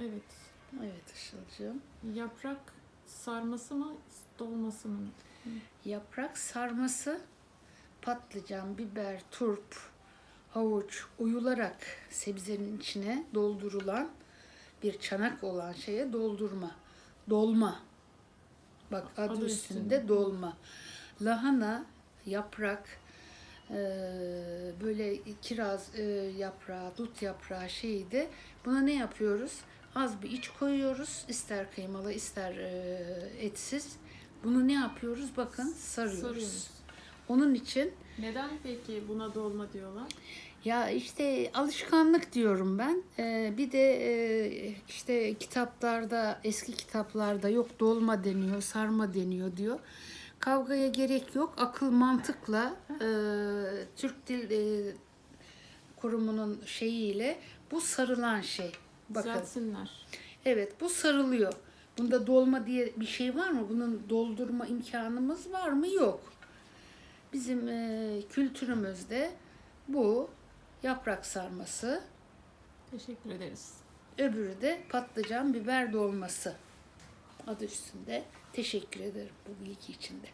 Evet. Evet Işıl'cığım. Yaprak sarması mı, dolması mı? Yaprak sarması, patlıcan, biber, turp, havuç uyularak sebzenin içine doldurulan bir çanak olan şeye doldurma. Dolma. Bak adı, Adı üstünde, üstünde. dolma. Lahana, yaprak, eee, böyle kiraz eee, yaprağı, dut yaprağı şeydi. Buna ne yapıyoruz? Az bir iç koyuyoruz. ister kıymalı, ister eee, etsiz. Bunu ne yapıyoruz? Bakın sarıyoruz. Sarıyoruz. Onun için Neden peki buna dolma diyorlar? ya işte alışkanlık diyorum ben. Ee, bir de e, işte kitaplarda, eski kitaplarda yok dolma deniyor, sarma deniyor diyor. Kavgaya gerek yok. Akıl mantıkla e, Türk Dil e, Kurumu'nun şeyiyle bu sarılan şey. Bakın. Düzeltsinler. Evet bu sarılıyor. Bunda dolma diye bir şey var mı? Bunun doldurma imkanımız var mı? Yok. Bizim e, kültürümüzde bu yaprak sarması, Teşekkür ederiz. öbürü de patlıcan biber dolması adı üstünde. Teşekkür ederim bu bilgi için de.